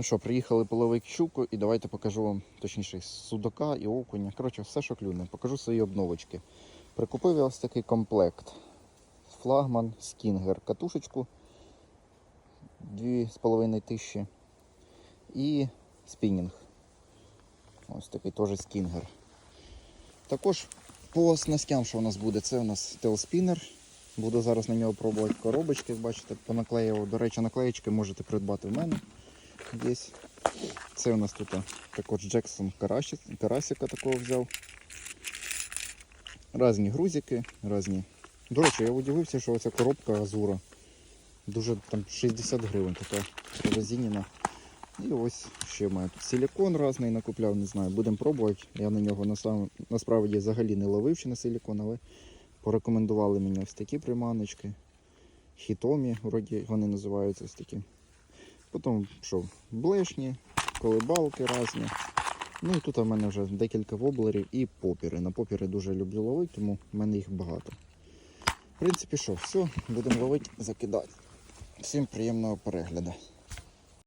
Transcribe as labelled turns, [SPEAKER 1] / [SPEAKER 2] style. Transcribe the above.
[SPEAKER 1] Ну що, приїхали половити щуку і давайте покажу вам, точніше, судака і окуня. Коротше, все, що клюне. Покажу свої обновочки. Прикупив я ось такий комплект. Флагман Скінгер. Катушечку 2,5 тисячі. І спінінг. Ось такий теж скінгер. Також по снастям, що у нас буде, це у нас телспінер. Буду зараз на нього пробувати коробочки, бачите, понаклеював. До речі, наклеєчки можете придбати в мене. Десь. Це у нас тут також Джексон карасик, карасика такого взяв. Разні грузики, різні. До речі, я удивився, що оця коробка Азура. Дуже там 60 гривень така резинена. І ось ще маю тут силикон різний накупляв, не знаю, будемо пробувати. Я на нього насправді взагалі не ловив ще на силикон, але порекомендували мені ось такі приманочки. Хітомі, вроді вони називаються ось такі. Потім що, блешні, колебалки різні. Ну і тут у мене вже декілька воблерів і попіри. На попіри дуже люблю ловити, тому в мене їх багато. В принципі, що, все, будемо ловити, закидати. Всім приємного перегляду.